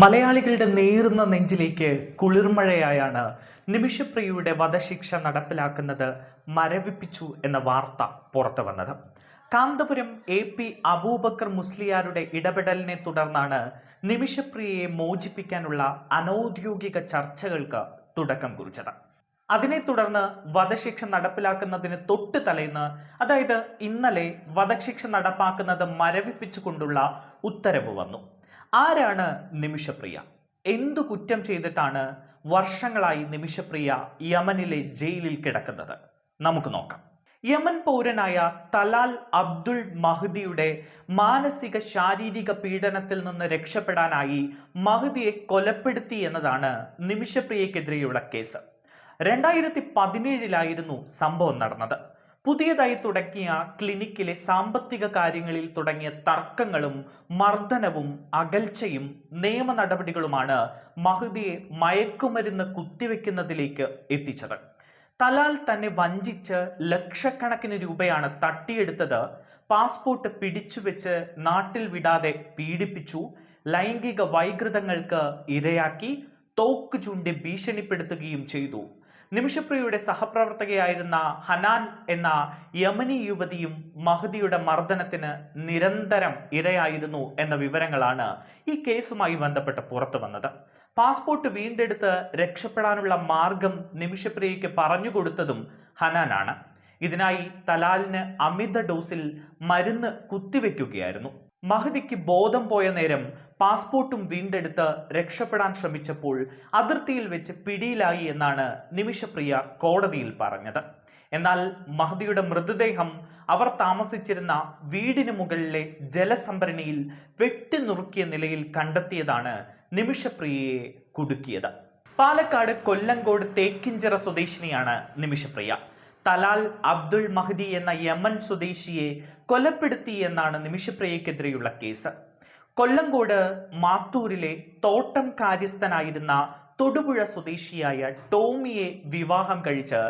മലയാളികളുടെ നേറുന്ന നെഞ്ചിലേക്ക് കുളിർമഴയായാണ് നിമിഷപ്രിയയുടെ വധശിക്ഷ നടപ്പിലാക്കുന്നത് മരവിപ്പിച്ചു എന്ന വാർത്ത പുറത്തു വന്നത്. കാന്തപുരം എ പി അബൂബക്കർ മുസ്ലിയാരുടെ ഇടപെടലിനെ തുടർന്നാണ് നിമിഷപ്രിയയെ മോചിപ്പിക്കാനുള്ള അനൗദ്യോഗിക ചർച്ചകൾക്ക് തുടക്കം കുറിച്ചത്. അതിനെ തുടർന്ന് വധശിക്ഷ നടപ്പിലാക്കുന്നതിന് തൊട്ട് തലേന്ന് അതായത് ഇന്നലെ വധശിക്ഷ നടപ്പാക്കുന്നത് മരവിപ്പിച്ചുകൊണ്ടുള്ള ഉത്തരവ് വന്നു. ആരാണ് നിമിഷപ്രിയ? എന്തു കുറ്റം ചെയ്തിട്ടാണ് വർഷങ്ങളായി നിമിഷപ്രിയ യമനിലെ ജയിലിൽ കിടക്കുന്നത്? നമുക്ക് നോക്കാം. യമൻ പൗരനായ തലാൽ അബ്ദുൾ മഹ്ദിയുടെ മാനസിക ശാരീരിക പീഡനത്തിൽ നിന്ന് രക്ഷപ്പെടാനായി മഹ്ദിയെ കൊലപ്പെടുത്തി എന്നതാണ് നിമിഷപ്രിയക്കെതിരെയുള്ള കേസ്. രണ്ടായിരത്തി പതിനേഴിലായിരുന്നു സംഭവം നടന്നത്. പുതിയതായി തുടങ്ങിയ ക്ലിനിക്കിലെ സാമ്പത്തിക കാര്യങ്ങളിൽ തുടങ്ങിയ തർക്കങ്ങളും മർദ്ദനവും അകൽച്ചയും നിയമ നടപടികളുമാണ് മഹദിയെ മയക്കുമരുന്ന് കുത്തിവെക്കുന്നതിലേക്ക് എത്തിച്ചത്. തലാൽ തന്നെ വഞ്ചിച്ച് ലക്ഷക്കണക്കിന് രൂപയാണ് തട്ടിയെടുത്തത്. പാസ്പോർട്ട് പിടിച്ചുവെച്ച് നാട്ടിൽ വിടാതെ പീഡിപ്പിച്ചു. ലൈംഗിക വൈകൃതങ്ങൾക്ക് ഇരയാക്കി. തോക്ക് ചൂണ്ടി ഭീഷണിപ്പെടുത്തുകയും ചെയ്തു. നിമിഷപ്രിയയുടെ സഹപ്രവർത്തകയായിരുന്ന ഹനാൻ എന്ന യമനി യുവതിയും മഹദിയുടെ മർദ്ദനത്തിന് നിരന്തരം ഇരയായിരുന്നു എന്ന വിവരങ്ങളാണ് ഈ കേസുമായി ബന്ധപ്പെട്ട് പുറത്തു വന്നത്. പാസ്പോർട്ട് വീണ്ടെടുത്ത് രക്ഷപ്പെടാനുള്ള മാർഗം നിമിഷപ്രിയയ്ക്ക് പറഞ്ഞുകൊടുത്തതും ഹനാനാണ്. ഇതിനായി തലാലിന് അമിത ഡോസിൽ മരുന്ന് കുത്തിവെക്കുകയായിരുന്നു. മഹദിക്ക് ബോധം പോയ നേരം പാസ്പോർട്ടും വീണ്ടെടുത്ത് രക്ഷപ്പെടാൻ ശ്രമിച്ചപ്പോൾ അതിർത്തിയിൽ വെച്ച് പിടിയിലായി എന്നാണ് നിമിഷപ്രിയ കോടതിയിൽ പറഞ്ഞത്. എന്നാൽ മഹദിയുടെ മൃതദേഹം അവർ താമസിച്ചിരുന്ന വീടിന് മുകളിലെ ജലസംഭരണിയിൽ വെട്ടിനുറുക്കിയ നിലയിൽ കണ്ടെത്തിയതാണ് നിമിഷപ്രിയയെ കുടുക്കിയത്. പാലക്കാട് കൊല്ലങ്കോട് തേക്കിഞ്ചിറ സ്വദേശിനിയാണ് നിമിഷപ്രിയ. തലാൽ അബ്ദുൾ മഹദി എന്ന യമൻ സ്വദേശിയെ കൊലപ്പെടുത്തി എന്നാണ് നിമിഷപ്രിയക്കെതിരെയുള്ള കേസ്. കൊല്ലങ്കോട് മാത്തൂരിലെ തോട്ടം കാര്യസ്ഥനായിരുന്ന തൊടുപുഴ സ്വദേശിയായ ടോമിയെ വിവാഹം കഴിച്ച്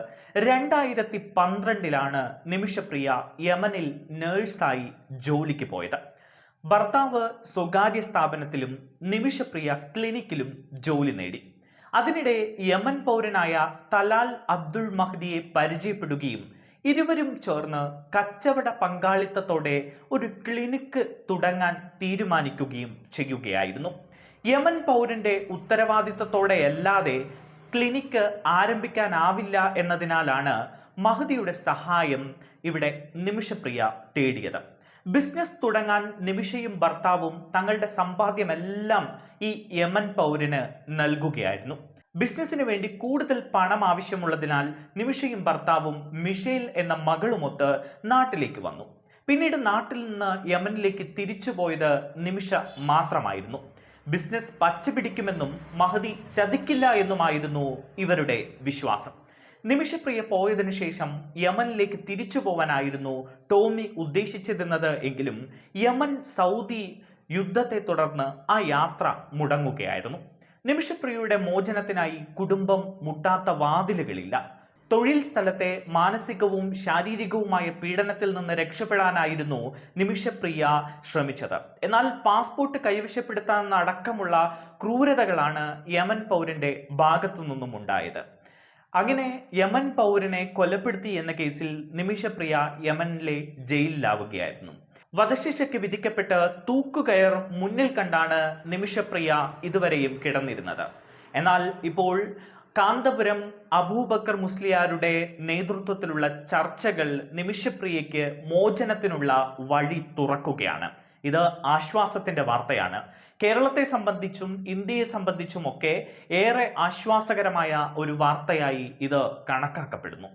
രണ്ടായിരത്തി പന്ത്രണ്ടിലാണ് നിമിഷപ്രിയ യമനിൽ നേഴ്സായി ജോലിക്ക് പോയത്. ഭർത്താവ് സ്വകാര്യ സ്ഥാപനത്തിലും നിമിഷപ്രിയ ക്ലിനിക്കിലും ജോലി നേടി. അതിനിടെ യമൻ പൗരനായ തലാൽ അബ്ദുൾ മഹ്ദിയെ പരിചയപ്പെടുകയും ഇരുവരും ചേർന്ന് കച്ചവട പങ്കാളിത്തത്തോടെ ഒരു ക്ലിനിക്ക് തുടങ്ങാൻ തീരുമാനിക്കുകയും ചെയ്യുകയായിരുന്നു. യമൻ പൗരന്റെ ഉത്തരവാദിത്തത്തോടെ അല്ലാതെ ക്ലിനിക്ക് ആരംഭിക്കാനാവില്ല എന്നതിനാലാണ് മഹദിയുടെ സഹായം ഇവിടെ നിമിഷപ്രിയ തേടിയത്. ബിസിനസ് തുടങ്ങാൻ നിമിഷയും ഭർത്താവും തങ്ങളുടെ സമ്പാദ്യമെല്ലാം ഈ യമൻ പൗരന് നൽകുകയായിരുന്നു. ബിസിനസ്സിന് വേണ്ടി കൂടുതൽ പണം ആവശ്യമുള്ളതിനാൽ നിമിഷയും ഭർത്താവും മിഷേൽ എന്ന മകളുമൊത്ത് നാട്ടിലേക്ക് വന്നു. പിന്നീട് നാട്ടിൽ നിന്ന് യമനിലേക്ക് തിരിച്ചു പോയത് നിമിഷ മാത്രമായിരുന്നു. ബിസിനസ് പച്ചപിടിക്കുമെന്നും മഹതി ചതിക്കില്ല എന്നുമായിരുന്നു ഇവരുടെ വിശ്വാസം. നിമിഷപ്രിയ പോയതിനു ശേഷം യമനിലേക്ക് തിരിച്ചു പോവാനായിരുന്നു ടോമി ഉദ്ദേശിച്ചിരുന്നത് എങ്കിലും യമൻ സൗദി യുദ്ധത്തെ തുടർന്ന് ആ യാത്ര മുടങ്ങുകയായിരുന്നു. നിമിഷപ്രിയയുടെ മോചനത്തിനായി കുടുംബം മുട്ടാത്ത വാതിലുകളില്ല. തൊഴിൽ സ്ഥലത്തെ മാനസികവും ശാരീരികവുമായ പീഡനത്തിൽ നിന്ന് രക്ഷപ്പെടാനായിരുന്നു നിമിഷപ്രിയ ശ്രമിച്ചത്. എന്നാൽ പാസ്പോർട്ട് കൈവശപ്പെടുത്താനടക്കമുള്ള ക്രൂരതകളാണ് യമൻ പൗരന്റെ ഭാഗത്തു നിന്നും ഉണ്ടായത് അങ്ങനെ യമൻ പൗരനെ കൊലപ്പെടുത്തി എന്ന കേസിൽ നിമിഷപ്രിയ യമനിലെ ജയിലിലാവുകയായിരുന്നു. വധശിക്ഷയ്ക്ക് വിധിക്കപ്പെട്ട് തൂക്കുകയർ മുന്നിൽ കണ്ടാണ് നിമിഷപ്രിയ ഇതുവരെയും കിടന്നിരുന്നത്. എന്നാൽ ഇപ്പോൾ കാന്തപുരം അബൂബക്കർ മുസ്ലിയാരുടെ നേതൃത്വത്തിലുള്ള ചർച്ചകൾ നിമിഷപ്രിയയ്ക്ക് മോചനത്തിനുള്ള വഴി തുറക്കുകയാണ്. ഇത് ആശ്വാസത്തിന്റെ വാർത്തയാണ്. കേരളത്തെ സംബന്ധിച്ചും ഇന്ത്യയെ സംബന്ധിച്ചും ഒക്കെ ഏറെ ആശ്വാസകരമായ ഒരു വാർത്തയായി ഇത് കണക്കാക്കപ്പെടുന്നു.